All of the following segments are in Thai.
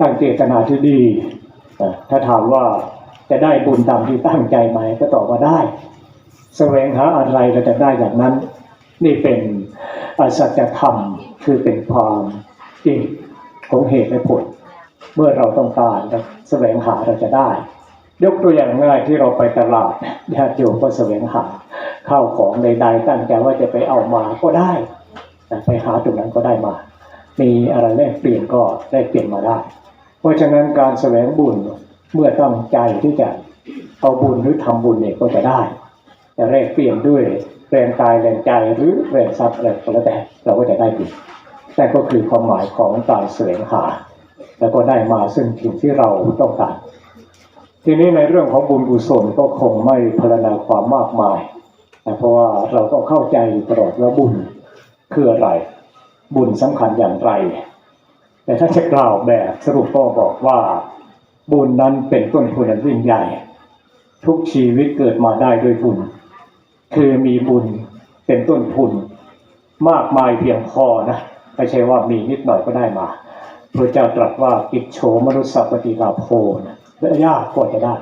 ตั้งเจตนาที่ดี ถ้าถามว่าจะได้บุญตามที่ตั้งใจไหมก็ตอบว่าได้แสวงหาอะไรเราจะได้อย่างนั้น นี่เป็นอสัจธรรมคือเป็นความจริงของเหตุและผล เมื่อเราต้องการและแสวงหาเราจะได้ ยกตัวอย่างง่ายที่เราไปตลาดญาติโยมก็แสวงหาข้าวของใดๆตั้งใจว่าจะไปเอามาก็ได้ไปหาตรงนั้นก็ได้มา มีอะไรแลกเปลี่ยนก็แลกเปลี่ยนมาได้ เพราะฉะนั้นการแสวงบุญเมื่อตั้งใจที่จะเอาบุญหรือทำบุญเนี่ยก็จะได้จะแลกเปลี่ยนด้วยแรงกายแรงใจหรือแรงทรัพย์อะไรก็แล้วแต่เราก็จะได้บุญแต่ก็คือความหมายของการแสวงหา แล้วก็ได้มาซึ่งสิ่งที่เราต้องการทีนี้ในเรื่องของบุญกุศลก็คงไม่พรรณนาความมากมายนะเพราะว่าเราต้องเข้าใจตลอดว่าบุญคืออะไร บุญสำคัญอย่างไร แต่ถ้าจะกล่าวแบบสรุปก็บอกว่า บุญนั้นเป็นต้นทุนอันยิ่งใหญ่ ทุกชีวิตเกิดมาได้ด้วยบุญ คือมีบุญเป็นต้นทุน มากมายเพียงพอนะไม่ใช่ว่ามีนิดหน่อยก็ได้มาพระเจ้าตรัสว่ากิจโฉมนุสสปฏิลาโภนะและยากกว่าจะได้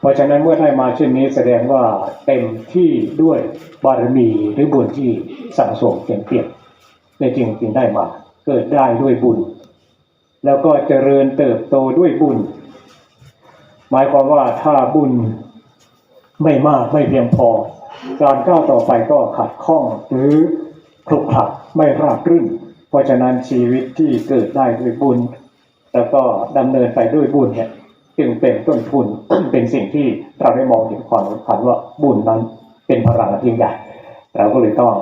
เพราะฉะนั้นเมื่อได้มาเช่นนี้แสดงว่าเต็มที่ด้วยบารมีหรือบุญที่สั่งสมเปลี่ยนเปลี่ยนในจริงจึงได้มา เกิดได้ด้วยบุญ แล้วก็เจริญเติบโตด้วยบุญ หมายความว่าถ้าบุญไม่มากไม่เพียงพอ การก้าวต่อไปก็ขัดข้องหรือคลุกคลักไม่ราบรื่น เพราะฉะนั้นชีวิตที่เกิดได้ด้วยบุญ แล้วก็ดำเนินไปด้วยบุญเนี่ยจึงเป็นต้นทุนเป็นสิ่งที่เราได้มองเห็นความสำคัญว่าบุญนั้นเป็นพลังที่ใหญ่เราก็เลยต้อง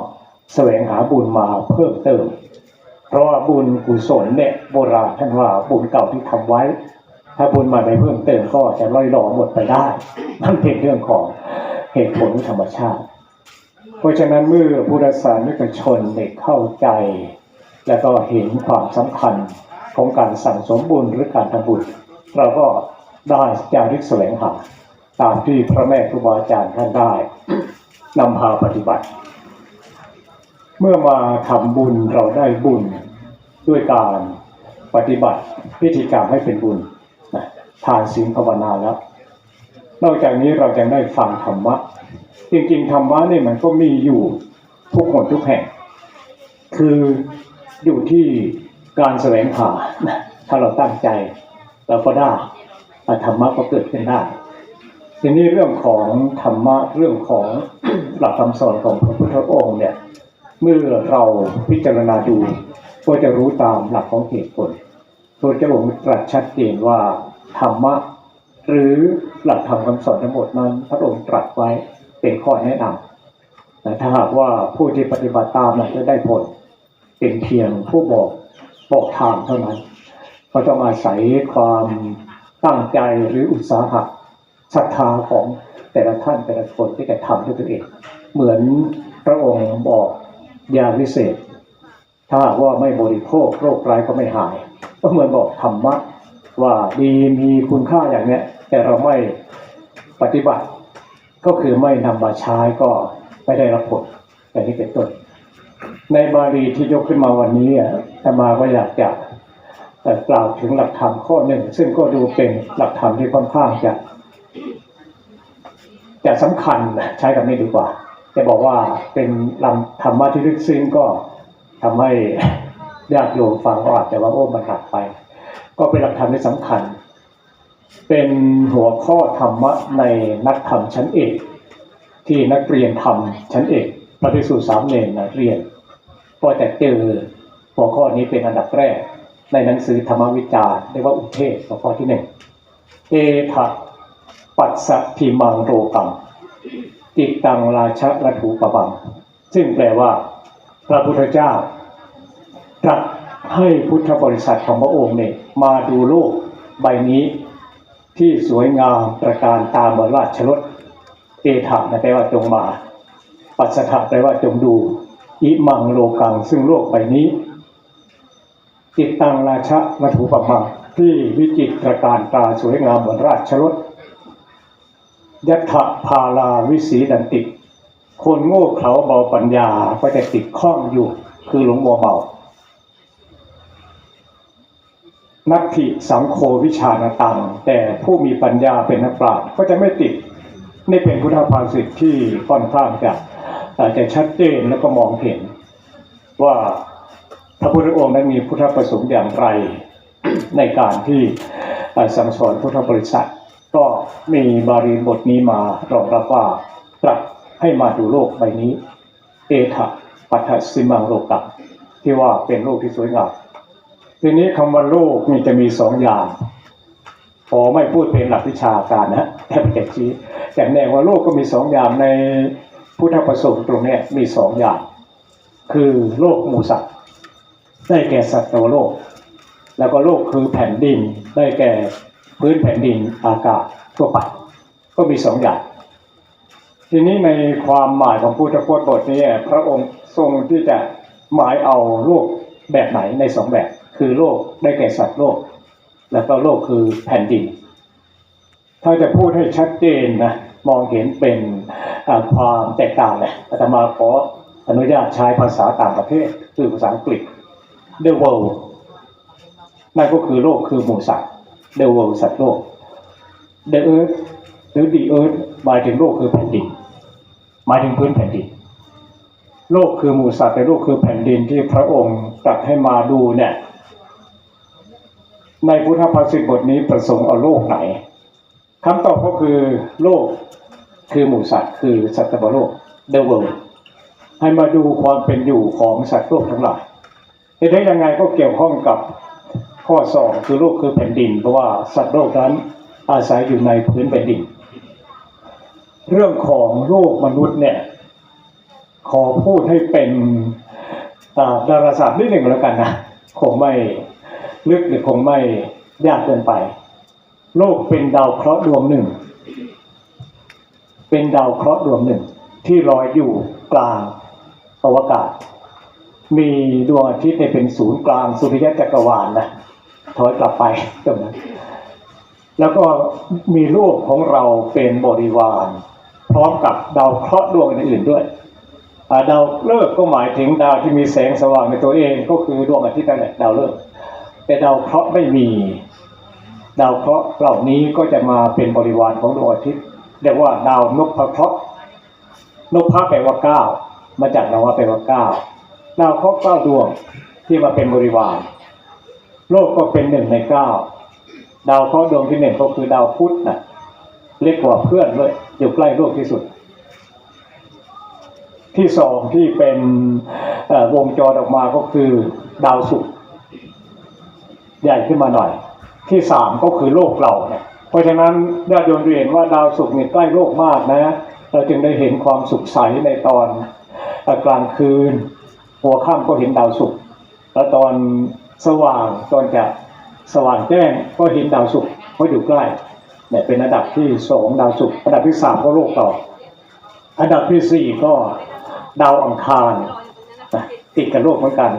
แสวงหาบุญมาเพิ่มเติม ราะว่าบุญกุศลเนี่ยโบราณท่านว่าบุญเก่าที่ทำไว้ ถ้าบุญใหมาไม่เพิ่มเติมก็จะล่อยหลอหมดไปได้นั่นเป็นเรื่องของเหตุผลธรรมชาติ เพราะฉะนั้นเมื่อพุทธศาสนิกชนได้เข้าใจ และก็เห็นความสำคัญของการสั่งสมบุญหรือการทำบุญเราก็ได้จาริกแสวงหาตามที่พระแม่ครูบาอาจารย์ท่านได้นำพาปฏิบัติ เมื่อมาทำบุญเราได้บุญ ด้วยการปฏิบัติพิธีกรรมให้เป็นบุญนะทานศีลภาวนาแล้วนอกจากนี้เรายังได้ฟังธรรมะจริงๆธรรมะนี่มันก็มีอยู่ทุกคนทุกแห่ง คืออยู่ที่การแสวงหาถ้าเราตั้งใจเราก็ได้ธรรมะก็เกิดขึ้นได้ทีนี้เรื่องของธรรมะเรื่องของหลักคำสอนของพระพุทธองค์เนี่ย เมื่อเราพิจารณาดู ก็จะรู้ตามหลักของเหตุผลพระเจ้าองค์ตรัสชัดเจนว่าธรรมะหรือหลักธรรมคำสอนทั้งหมดนั้น พระองค์ตรัสไว้เป็นข้อแนะนำแต่ถ้าหากว่าผู้ที่ปฏิบัติตามนั้นจะได้ผลเป็นเพียงผู้บอกบอกทางเท่านั้นก็ต้องอาศัยความตั้งใจหรืออุตสาหะศรัทธาของแต่ละท่านแต่ละคนที่จะทำด้วยตัวเอง เหมือนพระองค์บอกยาวิเศษ ถ้าว่าไม่บริโภคโรคร้ายก็ไม่หาย ก็เหมือนบอกธรรมะว่าดีมีคุณค่าอย่างเนี้ยแต่เราไม่ปฏิบัติ ก็คือไม่นำมาใช้ก็ไม่ได้รับผลอย่นี้เป็นต้นในบาลีที่ยกขึ้นมาวันนี้อะอามาก็อยากจะเอ่กล่าวถึงหลักธรรมข้อหนึ่ง ซึ่งก็ดูเป็นหลักธรรมที่ค่อนข้างจะจะสำคัญใช้คำนี้ดีกว่า จะบอกว่าเป็นลำธรรมะที่ลึกซึ้งก็ ทำให้ญาติโยมฟังก็อาจจะว่าโอ้มันหักไป ก็เป็นหลักธรรมที่สำคัญ เป็นหัวข้อธรรมะในนักธรรมชั้นเอก ที่นักเรียนธรรมชั้นเอกพระภิกษุสามเณรนะเรียนก็จะเจอหัวข้อนี้เป็นอันดับแรก ในหนังสือธรรมวิจารณ์เรียกว่าอุเทศหัวข้อที่หนึ่งเอถะปัสสะพิมังโรกังจิตตังราชะระถูปบัง ซึ่งแปลว่า พระพุทธเจ้าตรัสให้พุทธบริษัทของพระองค์เนี่ยมาดูโลกใบนี้ที่สวยงามประการตามบรราชรถเอถะนะแปลว่าจงมา ปัสสะแปลว่าจงดู อิมังโลกังซึ่งโลกใบนี้จิตตังราชะวัตถุปมังที่วิจิตรการตาสวยงามเหมือนราชรถยัตถพาลาวิสีดันติ คนโง่เขลาเบาปัญญาก็จะติดข้องอยู่ คือหลงมัวเมานัตถิสังโฆวิชาณตังแต่ผู้มีปัญญาเป็นนักปราชญ์ก็จะไม่ติดนี่เป็นพุทธภาษิตที่ค่อนข้างจะอาจจะชัดเจนแล้วก็มองเห็น ว่าพระพุทธองค์นั้นมีพุทธประสงค์อย่างไร ในการที่สั่งสอนพุทธบริษัท ก็มีบาลีบทนี้มารองรับว่าตรัส ให้มาดูโลกใบนี้ เอถะปัทสิมังโลกังที่ว่าเป็นโลกที่สวยงามทีนี้คำว่าโลกนี่จะมีสองอย่างพอไม่พูดเป็นหลักวิชาการนะแต่แต่ชี้แต่แนวว่าโลกก็มีสองอย่างในพุทธประสงค์ตรงนี้มีสองอย่าง คือโลกมูสัตว์ได้แก่สัตว์โลก แล้วก็โลกคือแผ่นดินได้แก่พื้นแผ่นดินอากาศทั่วไปก็มีสองอย่าง ทีนี้ในความหมายของพุทธพจน์บทนี้พระองค์ทรงที่จะหมายเอาโลกแบบไหนในสองแบบ คือโลกได้แก่สัตว์โลก แล้วก็โลกคือแผ่นดิน ถ้าจะพูดให้ชัดเจนนะมองเห็นเป็นความแตกต่างเลยอาตมาขออนุญาตใช้ภาษาต่างประเทศ คือภาษาอังกฤษ the world นั่นก็คือโลกคือหมู่สัตว์ the world สัตว์โลก the earth หรือ the earth หมายถึงโลกคือแผ่นดิน หมายถึงพื้นแผ่นดิน โลกคือหมู่สัตว์แต่โลกคือแผ่นดินที่พระองค์ตรัสให้มาดูเนี่ย ในพุทธภาษิตบทนี้ประสงค์เอาโลกไหนคำตอบก็คือโลกคือหมู่สัตว์คือสัตว์โลก the world ให้มาดูความเป็นอยู่ของสัตว์โลกทั้งหลายเหตุได้ยังไงก็เกี่ยวข้องกับข้อสองคือโลกคือแผ่นดิน เพราะว่าสัตว์โลกนั้นอาศัยอยู่ในพื้นแผ่นดิน เรื่องของโลกมนุษย์เนี่ย ขอพูดให้เป็นอ่าดาราศาสตร์นิดหนึ่งแล้วกันนะคงไม่ลึกหรือคงไม่ยากเกินไป โลกเป็นดาวเคราะห์ดวงหนึ่ง เป็นดาวเคราะห์ดวงหนึ่ง ที่ลอยอยู่กลางอวกาศ มีดวงอาทิตย์เนี่ยเป็นศูนย์กลางสุริยะจักรวาลนะถอยกลับไปตรงนั้นแล้วก็มีโลกของเราเป็นบริวาร พร้อมกับดาวเคราะห์ดวงอื่นๆด้วยดาวฤกษ์ก็หมายถึงดาวที่มีแสงสว่างในตัวเองก็คือดวงอาทิตย์นั่นแหละดาวฤกษ์แต่ดาวเคราะห์ไม่มี ดาวเคราะห์เหล่านี้ก็จะมาเป็นบริวารของดวงอาทิตย์เรียกว่าดาวนกพระเคราะห์นกพระแปลว่าเก้ามาจากนวะแปลว่าเก้าดาวเคราะห์เก้าดวงที่มาเป็นบริวาร โลกก็เป็นหนึ่งในเก้าดาวเคราะห์ดวงที่หนึ่งก็คือดาวพุธน่ะเล็กกว่าเพื่อนเลย อยู่ใกล้โลกที่สุด ที่สองที่เป็นวงจรออกมาก็คือดาวศุกร์ใหญ่ขึ้นมาหน่อย ที่สามก็คือโลกเราเนี่ยเพราะฉะนั้นญาติโยมเห็นว่าดาวศุกร์เนี่ยใกล้โลกมากนะเราจึงได้เห็นความสุขใสในตอนอกลางคืน หัวค่ำก็เห็นดาวศุกร์แล้วตอนสว่างตอนจะสว่างแจ้งก็เห็นดาวศุกร์เพราะอยู่ใกล้ เนี่ยเป็นอันดับที่สองดาวศุกร์อันดับที่สามก็โลกต่อ อันดับที่สี่ก็ดาวอังคารติดกับโลกเหมือนกัน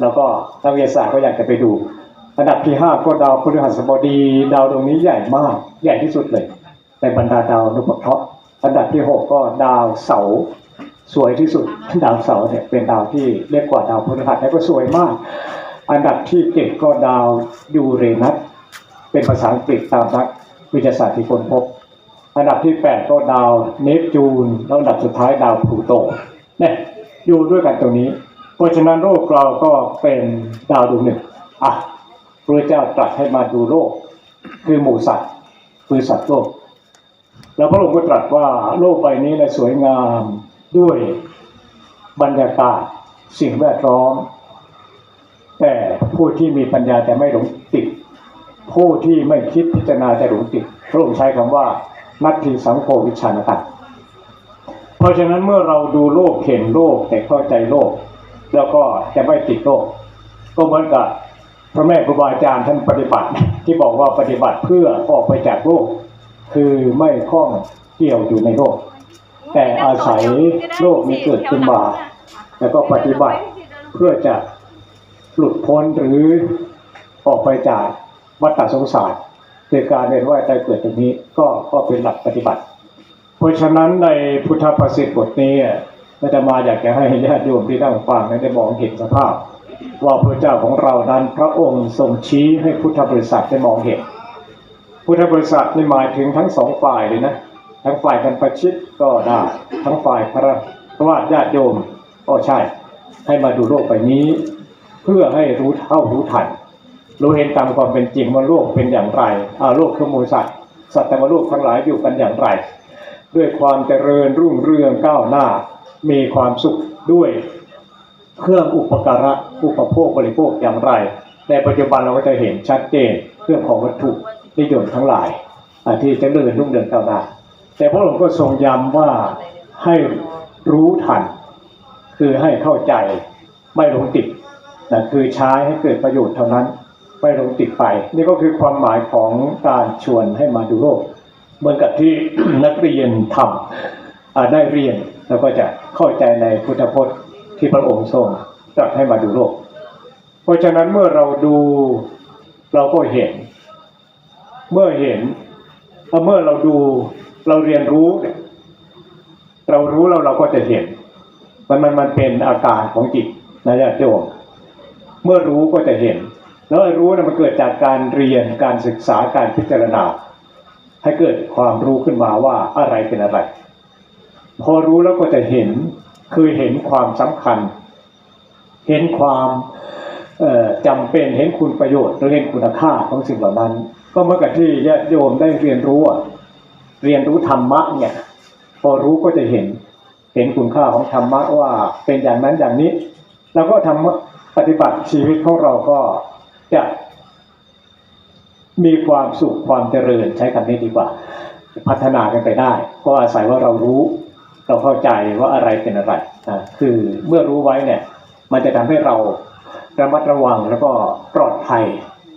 แล้วก็นักวิทยาศาสตร์ก็อยากจะไปดู อันดับที่ห้าก็ดาวพฤหัสบดี ดาวดวงนี้ใหญ่มาก ใหญ่ที่สุดเลย ในบรรดาดาวนพเคราะห์อันดับที่หกก็ดาวเสาสวยที่สุดดาวเสาเนี่ยเป็นดาวที่เล็กกว่าดาวพฤหัสแล้วก็สวยมาก อันดับที่เจ็ดก็ดาวยูเรนัสเป็นภาษาอังกฤษตามนัก วิทยาศาสตร์ที่ค้นพบ อันดับที่แปดก็ดาวเนปจูน แล้วอันดับสุดท้ายดาวพลูโตเนี่ยอยู่ด้วยกันตรงนี้ เพราะฉะนั้นโลกเราก็เป็นดาวดวงหนึ่งอะพระเจ้าตรัสให้มาดูโลก คือหมู่สัตว์คือสัตว์โลก แล้วพระองค์ก็ตรัสว่าโลกใบนี้เนี่ยสวยงามด้วยบรรยากาศสิ่งแวดล้อม แต่ผู้ที่มีปัญญาจะไม่หลงติด ผู้ที่ไม่คิดพิจารณาจะหลงติดพระองค์ใช้คำว่านัตถิสังโฆวิชานตัตเพราะฉะนั้นเมื่อเราดูโลกเห็นโลกแต่เข้าใจโลก แล้วก็จะไม่ติดโลก ก็เหมือนกับพระแม่ครูบาอาจารย์ท่านปฏิบัติ ที่บอกว่าปฏิบัติเพื่อออกไปจากโลก คือไม่ข้องเกี่ยวอยู่ในโลก แต่อาศัยโลกนี้เกิดขึ้นมาแล้วก็ปฏิบัติเพื่อจะหลุดพ้นหรือออกไปจาก วัฏสงสารคือการเรียนว่าใจเกิดตรงนี้ก็ก็เป็นหลักปฏิบัติ เพราะฉะนั้นในพุทธภาษิตบทนี้อาตมาอยากจะให้ญาติโยมที่นั่งฟังนั้นได้มองเห็นสภาพ ว่าพระเจ้าของเรานั้นพระองค์ทรงชี้ให้พุทธบริษัทได้มองเห็น พุทธบริษัทนี่หมายถึงทั้งสองฝ่ายเลยนะทั้งฝ่ายบรรพชิตก็ได้ทั้งฝ่ายพระวาดญาติโยมก็ใช่ ให้มาดูโลกใบนี้ เพื่อให้รู้เท่ารู้ทัน รู้เห็นตามความเป็นจริงว่าโลกเป็นอย่างไรอาโลกคือมูสัตว์สัตว์แต่ว่าโลกทั้งหลายอยู่กันอย่างไร ด้วยความเจริญรุ่งเรืองก้าวหน้า มีความสุขด้วยเครื่องอุปการะอุปโภคบริโภคอย่างไร ในปัจจุบันเราก็จะเห็นชัดเจนเรื่องของวัตถุนิยมทั้งหลายที่เจะเดินรุ่งเรืองก้าวหน้า แต่พระองค์ก็ทรงย้ำว่าให้รู้ทัน คือให้เข้าใจไม่หลงติดนะคือใช้ให้เกิดประโยชน์เท่านั้น ไม่ลงติดไป นี่ก็คือความหมายของการชวนให้มาดูโลก เหมือนกับที่นักเรียนทำอ่าได้เรียนแล้วก็จะเข้าใจในพุทธพจน์ที่พระองค์ทรงตรัสให้มาดูโลก เพราะฉะนั้นเมื่อเราดูเราก็เห็น เมื่อเห็นเมื่อเราดูเราเรียนรู้เนี่ยเรารู้แล้วเราก็จะเห็น มันมันมันเป็นอาการของจิตนะญาติโยมเมื่อรู้ก็จะเห็น แล้วรู้นะมันเกิดจากการเรียนการศึกษาการพิจารณา ให้เกิดความรู้ขึ้นมาว่าอะไรเป็นอะไร พอรู้แล้วก็จะเห็นคือเห็นความสำคัญ เห็นความเอ่อจำเป็นเห็นคุณประโยชน์หรือเห็นคุณค่าของสิ่งเหล่านั้น ก็เมื่อกับที่ญาติโยมได้เรียนรู้เรียนรู้ธรรมะเนี่ยพอรู้ก็จะเห็นเห็นคุณค่าของธรรมะว่าเป็นอย่างนั้นอย่างนี้ แล้วก็ทำปฏิบัติชีวิตของเราก็ จะมีความสุขความเจริญใช้คำนี้ดีกว่า พัฒนากันไปได้เพราะอาศัยว่าเรารู้ เราเข้าใจว่าอะไรเป็นอะไรอ่าคือเมื่อรู้ไว้เนี่ย มันจะทำให้เราระมัดระวังแล้วก็ปลอดภัย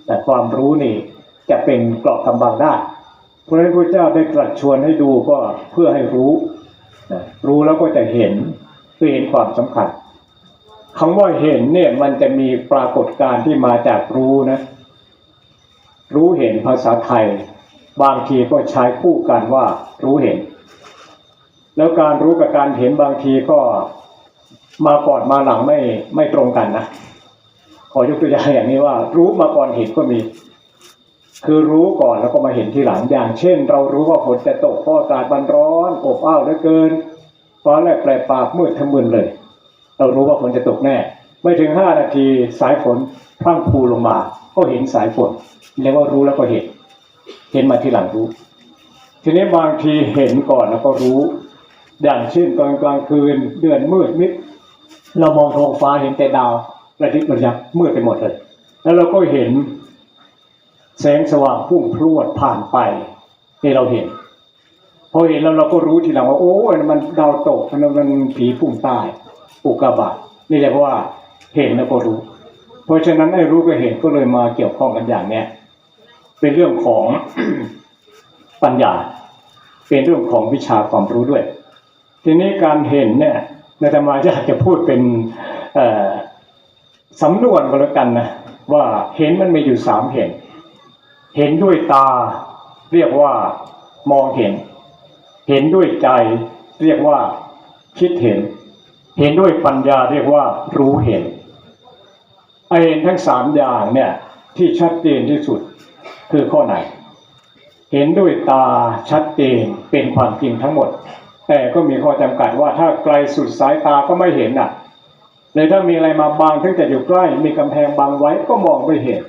แต่ความรู้นี่จะเป็นเกราะกำบังได้พระฉะนั้นพระเจ้าได้ตรัสชวนให้ดูก็เพื่อให้รู้นะรู้แล้วก็จะเห็นคือเห็นความสำคัญ คำว่าเห็นเนี่ยมันจะมีปรากฏการณ์ที่มาจากรู้นะ รู้เห็นภาษาไทย บางทีก็ใช้คู่กันว่ารู้เห็น แล้วการรู้กับการเห็นบางทีก็มาก่อนมาหลังไม่ไม่ตรงกันนะขอยกตัวอย่างอย่างนี้ว่า รู้มาก่อนเห็นก็มี คือรู้ก่อนแล้วก็มาเห็นทีหลังอย่าง เช่น เรารู้ว่าฝนจะตกเพราะอากาศมันร้อนอบอ้าวเหลือเกินฟ้าแลบแปลปากมืดทั้งมึนเลย เรารู้ว่าฝนจะตกแน่ ไม่ถึงห้านาทีสายฝนพรั่งพูลงมา ก็เห็นสายฝนเรียกว่ารู้แล้วก็เห็น เห็นมาทีหลังรู้ ทีนี้บางทีเห็นก่อนแล้วก็รู้อย่างเช่นตอนกลางคืนเดือนมืดมิดเรามองท้องฟ้าเห็นแต่ดาวระดิบระยับมืดไปหมดเลย แล้วเราก็เห็น แสงสว่างพุ่งพรวดผ่านไปนี่เราเห็น พอเห็นแล้วเราก็รู้ทีหลังว่าโอ้ยมันดาวตกมันมันผีพุ่งใต้ อุกกาบาตนี่เรียกว่าเห็นแล้วก็รู้ เพราะฉะนั้นไอ้รู้กับเห็นก็เลยมาเกี่ยวข้องกันอย่างเนี้ยเป็นเรื่องของปัญญา เป็นเรื่องของวิชาความรู้ด้วย ทีนี้การเห็นเนี่ยในธรรมาอยากจะพูดเป็นสำนวนก็แล้วกันนะว่าเห็นมันมีอยู่สามเห็น เห็นด้วยตา เรียกว่ามองเห็น เห็นด้วยใจ เรียกว่าคิดเห็น เห็นด้วยปัญญาเรียกว่ารู้เห็นไอเห็นทั้งสามอย่างเนี่ยที่ชัดเจนที่สุดคือข้อไหน เห็นด้วยตาชัดเจนเป็นความจริงทั้งหมด แต่ก็มีข้อจำกัดว่าถ้าไกลสุดสายตาก็ไม่เห็นน่ะเลยถ้ามีอะไรมาบังถึงจะอยู่ใกล้ มีกำแพงบังไว้ก็มองไม่เห็น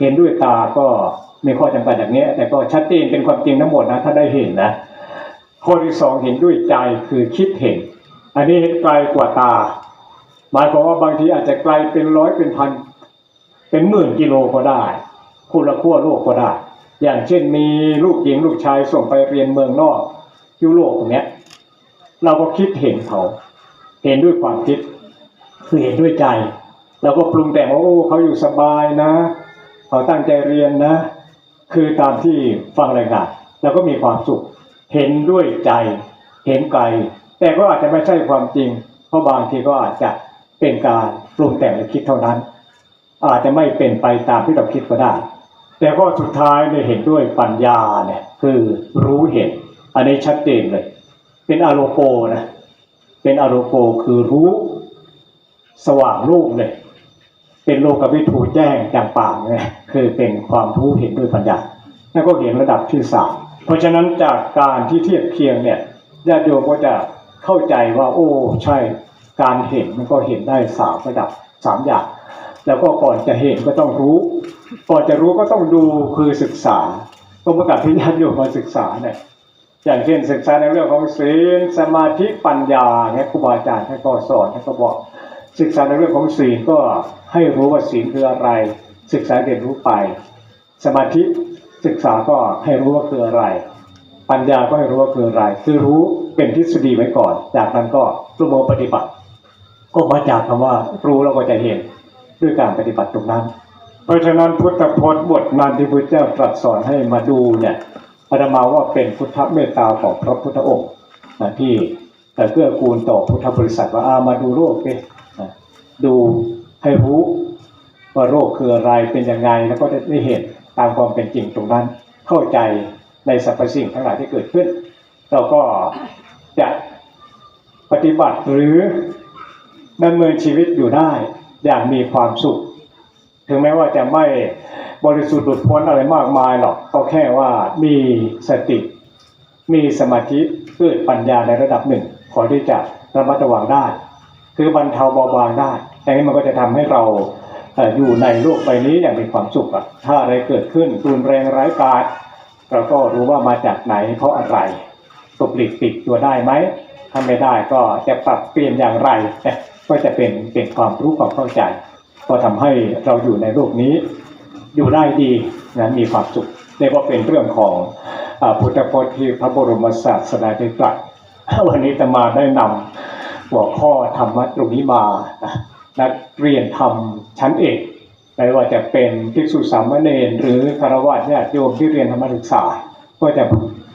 เห็นด้วยตาก็มีข้อจำกัดอย่างนี้ แต่ก็ชัดเจนเป็นความจริงทั้งหมดนะถ้าได้เห็นนะข้อที่สองเห็นด้วยใจคือคิดเห็น อันนี้เห็นไกลกว่าตา หมายความว่าบางทีอาจจะไกลเป็นร้อยเป็นพัน เป็นหมื่นกิโลก็ได้คุณละขั้วโลกก็ได้ อย่างเช่นมีลูกหญิงลูกชายส่งไปเรียนเมืองนอกยุโรปตรงเนี้ย เราก็คิดเห็นเขา เห็นด้วยความคิด คือเห็นด้วยใจเราก็ปรุงแต่งว่าโอ้เขาอยู่สบายนะ เขาตั้งใจเรียนนะ คือตามที่ฟังรายงานเราก็มีความสุข เห็นด้วยใจ เห็นไกล แต่ก็อาจจะไม่ใช่ความจริง เพราะบางทีก็อาจจะเป็นการปรุงแต่งและคิดเท่านั้น อาจจะไม่เป็นไปตามที่เราคิดก็ได้ แต่ก็สุดท้ายเนี่ยเห็นด้วยปัญญาเนี่ยคือรู้เห็น อันนี้ชัดเจนเลย เป็นอารโปนะ เป็นอารโปคือรู้สว่างโลูกเลย เป็นโลกวิถูแจ้งอย่างป่างเนี่ยคือเป็นความรู้เห็นด้วยปัญญานั่นก็เห็นระดับที่สามเพราะฉะนั้นจากการที่เทียบเคียงเนี่ยญาติโยมก็จะ เข้าใจว่า โอ้ใช่ การเห็นมันก็เห็นได้สามระดับสามอย่าง แล้วก็ก่อนจะเห็นก็ต้องรู้ ก่อนจะรู้ก็ต้องดูคือศึกษาก็ประกาศที่ญาติโยมมาศึกษาเนี่ยอย่างเช่นศึกษาในเรื่องของศีลสมาธิปัญญาเนี่ยครูบาอาจารย์ท่านก็สอนท่านก็บอก ศึกษาในเรื่องของศีลก็ให้รู้ว่าศีลคืออะไร ศึกษาเรียนรู้ไป สมาธิศึกษาก็ให้รู้ว่าคืออะไร ปัญญาก็ให้รู้ว่าคืออะไร คือรู้ เป็นทฤษฎีไว้ก่อน จากนั้นก็ประมวลปฏิบัติ ก็มาจากคำว่ารู้แล้วก็จะเห็นด้วยการปฏิบัติตรงนั้น เพราะฉะนั้นพุทธพจน์บทนั้นที่พระเจ้าตรัสสอนให้มาดูเนี่ยอาตมาว่าเป็นพุทธเมตตาของพระพุทธองค์นะที่แต่เกื้อกูลต่อพุทธบริษัทว่าอามาดูโรคดินะดูให้รู้ว่าโรคคืออะไรเป็นยังไงแล้วก็ได้เห็นตามความเป็นจริงตรงนั้น เข้าใจในสรรพสิ่งทั้งหลายที่เกิดขึ้น เราก็ จะปฏิบัติหรือดำเนินชีวิตอยู่ได้อย่างมีความสุข ถึงแม้ว่าจะไม่บริสุทธิ์หลุดพ้นอะไรมากมายหรอกก็แค่ว่ามีสติ มีสมาธิเกิดปัญญาในระดับหนึ่งพอที่จะระมัดระวังได้ คือบรรเทาเบาบางได้แต่นี้มันก็จะทำให้เราเอ่ออยู่ในโลกใบนี้อย่างมีความสุขอะถ้าอะไรเกิดขึ้นรุนแรงร้ายกาจเราก็รู้ว่ามาจากไหนเพราะอะไร ตกหลีกปิดตัวได้ไหมถ้าไม่ได้ก็จะปรับเปลี่ยนอย่างไร ก็จะเป็นเป็นความรู้ความเข้าใจ ก็ทำให้เราอยู่ในโลกนี้ อยู่ได้ดีนะมีความสุขเรียกว่าเป็นเรื่องของอาพุทธพจน์ที่พระบรมศาสดาได้ตรัสวันนี้อาตมาได้นำหัวข้อธรรมะตรงนี้มานะนักเรียนธรรมชั้นเอกไม่ว่าจะเป็นภิกษุสามเณรหรือคารวะญาติโยมที่เรียนธรรมศึกษา ก็จะ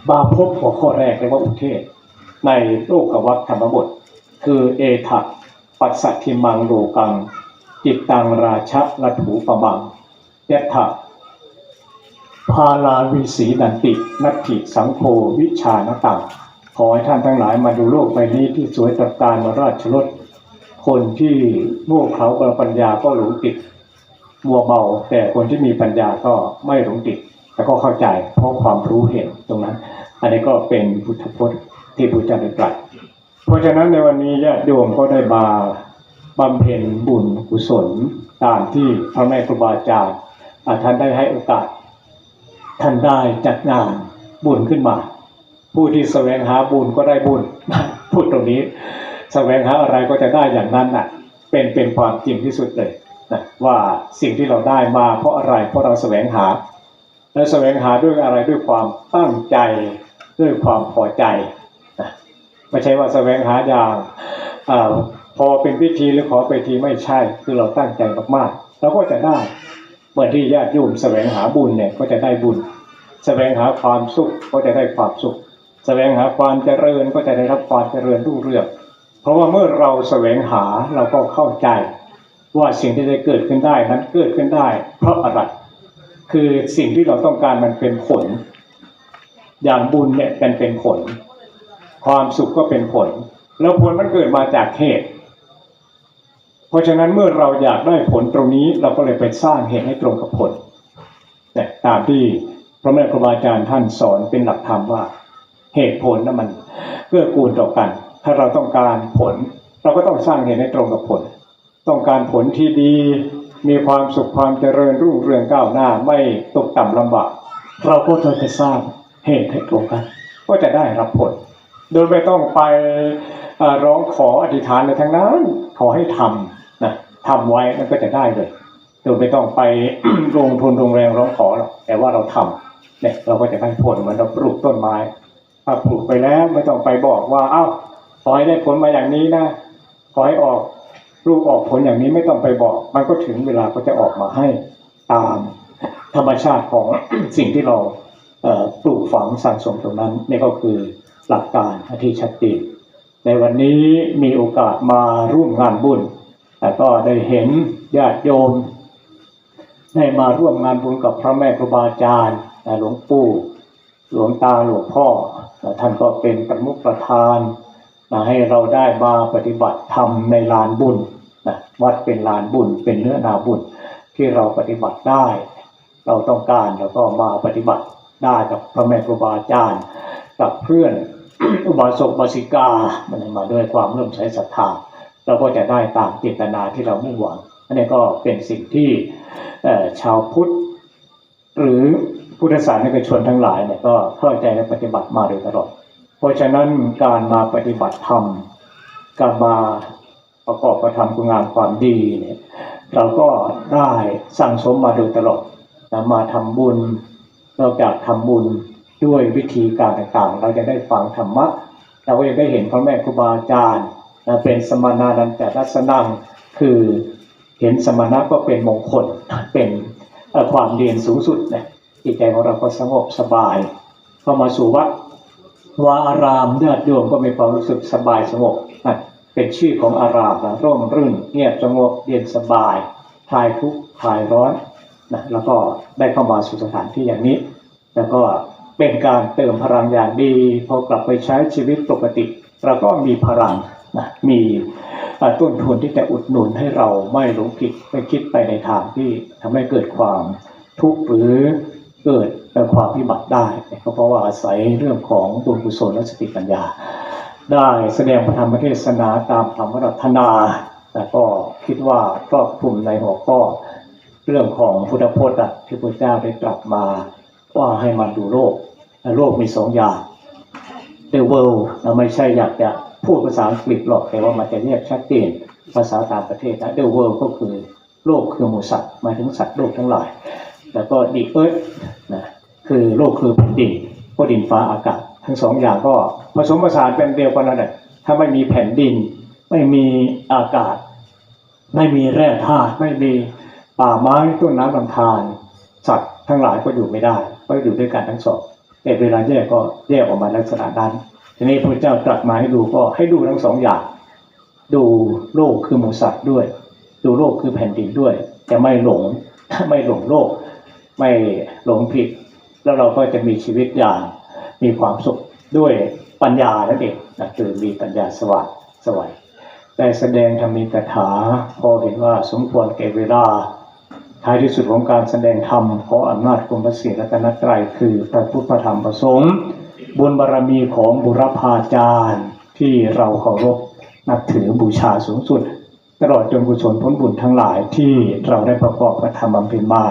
มาพบหัวข้อแรกเรียกว่าอุเทศ ในโลกวัฏธรรมบท คือเอถักปัสสัทิมังโลกัง จิตตังราชะละถูปะบังยะถะพาลาวิสีนันตินัตถิสังโฆวิชานตังขอให้ท่านทั้งหลายมาดูโลกใบนี้ที่สวยตระการมาราชรถคนที่โง่เขลากับปัญญาก็หลงติดมัวเมาแต่คนที่มีปัญญาก็ไม่หลงติด แต่ก็เข้าใจเพราะความรู้เห็นตรงนั้น อันนี้ก็เป็นพุทธพจน์ที่พุทธเจ้าได้ตรัสเพราะฉะนั้นในวันนี้ญาติโยมก็ได้มาบำเพ็ญบุญกุศลตามที่พระแม่ครูบาอาจารย์ท่านได้ให้โอกาส ท่านได้จัดงานบุญขึ้นมา ผู้ที่แสวงหาบุญก็ได้บุญพูดตรงนี้ แสวงหาอะไรก็จะได้อย่างนั้นน่ะ เป็นเป็นความจริงที่สุดเลยนะว่าสิ่งที่เราได้มาเพราะอะไรเพราะเราแสวงหา และแสวงหาด้วยอะไรด้วยความตั้งใจ ด้วยความพอใจนะไม่ใช่ว่าแสวงหาอย่างอาพอเป็นพิธีหรือขอไปทีไม่ใช่คือเราตั้งใจมากๆเราก็จะได้เหมือนที่ญาติโยมแสวงหาบุญเนี่ยก็จะได้บุญ แสวงหาความสุขก็จะได้ความสุข แสวงหาความเจริญก็จะได้รับความเจริญรุ่งเรืองเพราะว่าเมื่อเราแสวงหาเราก็เข้าใจ ว่าสิ่งที่จะเกิดขึ้นได้นั้นเกิดขึ้นได้ เพราะอะไรคือสิ่งที่เราต้องการมันเป็นผล อย่างบุญเนี่ยเป็นเป็นผล ความสุขก็เป็นผล แล้วผลมันเกิดมาจากเหตุ เพราะฉะนั้นเมื่อเราอยากได้ผลตรงนี้เราก็เลยไปสร้างเหตุให้ตรงกับผลแต่ตามที่พระแม่ครูบาอาจารย์ท่านสอนเป็นหลักธรรมว่า เหตุผลนั้นมันเกื้อกูลต่อกัน ถ้าเราต้องการผล เราก็ต้องสร้างเหตุให้ตรงกับผล ต้องการผลที่ดี มีความสุขความเจริญรุ่งเรืองก้าวหน้าไม่ตกต่ำลำบาก เราก็จะไปสร้าง เหตุให้ตรงกันก็จะได้รับผล โดยไม่ต้องไปร้องขออธิษฐานในทั้งนั้น ขอให้ทำนะทำไว้มันก็จะได้เลย โดยไม่ต้องไปลงทุนลงแรงร้องขอหรอกแต่ว่าเราทำเนี่ยเราก็จะได้ผลเหมือนเราปลูกต้นไม้ถ้าปลูกไปแล้วไม่ต้องไปบอกว่า เอ้าขอให้ได้ผลมาอย่างนี้นะขอให้ออกลูกออกผลอย่างนี้ไม่ต้องไปบอก มันก็ถึงเวลาก็จะออกมาให้ตามธรรมชาติของสิ่งที่เรา ปลูกฝังสั่งสมตรงนั้นนี่ก็คือหลักการที่ชัดเจนในวันนี้มีโอกาสมาร่วมงานบุญแต่ก็ได้เห็นญาติโยมได้มาร่วมงานบุญกับพระแม่ครูบาอาจารย์หลวงปู่หลวงตาหลวงพ่อนะท่านก็เป็นประมุขประธานนะให้เราได้มาปฏิบัติธรรมในลานบุญนะวัดเป็นลานบุญเป็นเนื้อนาบุญที่เราปฏิบัติได้ เราต้องการแล้วก็มาปฏิบัติ ได้กับพระแม่ครูบาอาจารย์ กับเพื่อนอุบาสกบาสิกามันมาด้วยความเริ่มใช้ศรัทธาเราก็จะได้ตามเจตนาที่เรามุ่งหวังอันนี้ก็เป็นสิ่งที่ชาวพุทธ หรือพุทธศาสนิกชนทั้งหลายเนี่ยก็เข้าใจและปฏิบัติมาโดยตลอด เพราะฉะนั้นการมาปฏิบัติธรรมการมาประกอบกระทำคุณงามความดีเนี่ยเราก็ได้สั่งสมมาโดยตลอดนะมาทำบุญ นอกจากทำบุญด้วยวิธีการต่างๆ เราจะได้ฟังธรรมะ เราก็จะได้เห็นพ่อแม่ครูบาอาจารย์นะเป็นสมณานันแต่ลักษณะคือเห็นสมณะก็เป็นมงคลเป็นความเรียนสูงสุดนะจิตใจของเราก็สงบสบายเข้ามาสู่วัดวาอารามญาติโยมก็มีความรู้สึกสบายสงบนะเป็นชื่อของอารามนะร่มรื่นเงียบสงบเย็นสบายคลายทุกข์คลายร้อน นะแล้วก็ได้เข้ามาสู่สถานที่อย่างนี้ แล้วก็เป็นการเติมพลังอย่างดี พอกลับไปใช้ชีวิตปกติ เราก็มีพลังนะมีต้นทุนที่จะอุดหนุนให้เราไม่หลงผิดไม่คิดไปในทางที่ทำให้เกิดความทุกข์หรือเกิดเป็นความพิบัติได้ก็เพราะว่าอาศัยเรื่องของบุญกุศลและสติปัญญา ได้แสดงพระธรรมเทศนาตามธรรมรัตนา แต่ก็คิดว่าครอบคลุมในหัวข้อ เรื่องของพุทธพจน์อะที่พระเจ้าได้ตรัสมาว่าให้มาดูโลกและโลกมีสองอย่าง the world เราไม่ใช่อยากจะพูดภาษาอังกฤษหรอกแต่ว่ามันจะเรียกชัดเจนภาษาต่างประเทศนะ the world ก็คือโลกคือหมูสัตว์หมายถึงสัตว์โลกทั้งหลาย แล้วก็ the earth นะคือโลกคือแผ่นดินก็ดินฟ้าอากาศ ทั้งสองอย่างก็ผสมผสานเป็นเดียวกันนั่นแหละถ้าไม่มีแผ่นดิน ไม่มีอากาศ ไม่มีแร่ธาตุไม่มี ป่าไม้ต้นน้ำลำธารสัตว์ทั้งหลายก็อยู่ไม่ได้ก็อยู่ด้วยกันทั้งสองแต่เวลาแยกก็แยกออกมาลักษณะนั้นทีนี้พระเจ้าตรัสมาให้ดูก็ให้ดูทั้งสองอย่าง ดูโลกคือหมูสัตว์ด้วย ดูโลกคือแผ่นดินด้วย แต่ไม่หลงไม่หลงโลก ไม่หลงผิด แล้วเราก็จะมีชีวิตอย่างมีความสุขด้วยปัญญานั่นเองนะคือมีปัญญาสว่างสวัยได้แสดงธรรมีกถาพอเห็นว่าสมควรแก่เวลา ท้ายที่สุดของการแสดงธรรมขออำนาจคุณพระศรีรัตนตรัยคือพระพุทธธรรมพระสงฆ์บุญบารมีของบุรพาจารย์ที่เราเคารพนับถือบูชาสูงสุด ตลอดจนกุศลผลบุญทั้งหลายที่เราได้ประกอบกระทำบำเพ็ญมา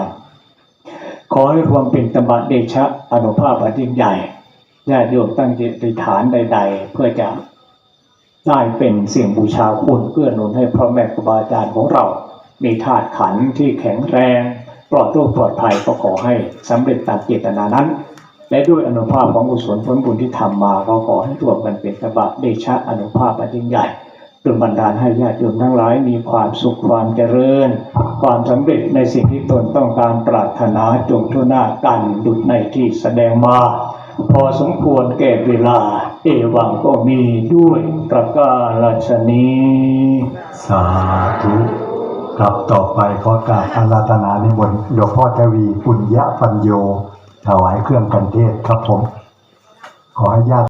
ขอให้รวมเป็นตบะเดชะอนุภาพอันยิ่งใหญ่ญาติโยมตั้งจิตอธิฐานใด ๆ เพื่อจะได้เป็นเสียงบูชาคุณเพื่อหนุนให้พ่อแม่ครูบาอาจารย์ของเรา มีธาตุขันธ์ที่แข็งแรง ปลอดโรคปลอดภัยก็ขอให้สำเร็จตามเจตนานั้น และด้วยอนุภาพของกุศลผลบุญที่ทำมาก็ขอให้รวมกันเป็นตบะเดชะอนุภาพอันยิ่งใหญ่ดลบันดาลให้ญาติโยมทั้งหลายมีความสุขความเจริญ ความสำเร็จในสิ่งที่ตนต้องการปรารถนาจงทั่วหน้ากันดุจในที่แสดงมา พอสมควรแก่เวลา เอวังก็มีด้วยประกาศนี้สาธุ ครับต่อไปขอกราบอาราธนานิมนต์หลวงพ่อทวีปุญญปัญโยถวายเครื่องกันเทศครับผม ขอให้ญาติ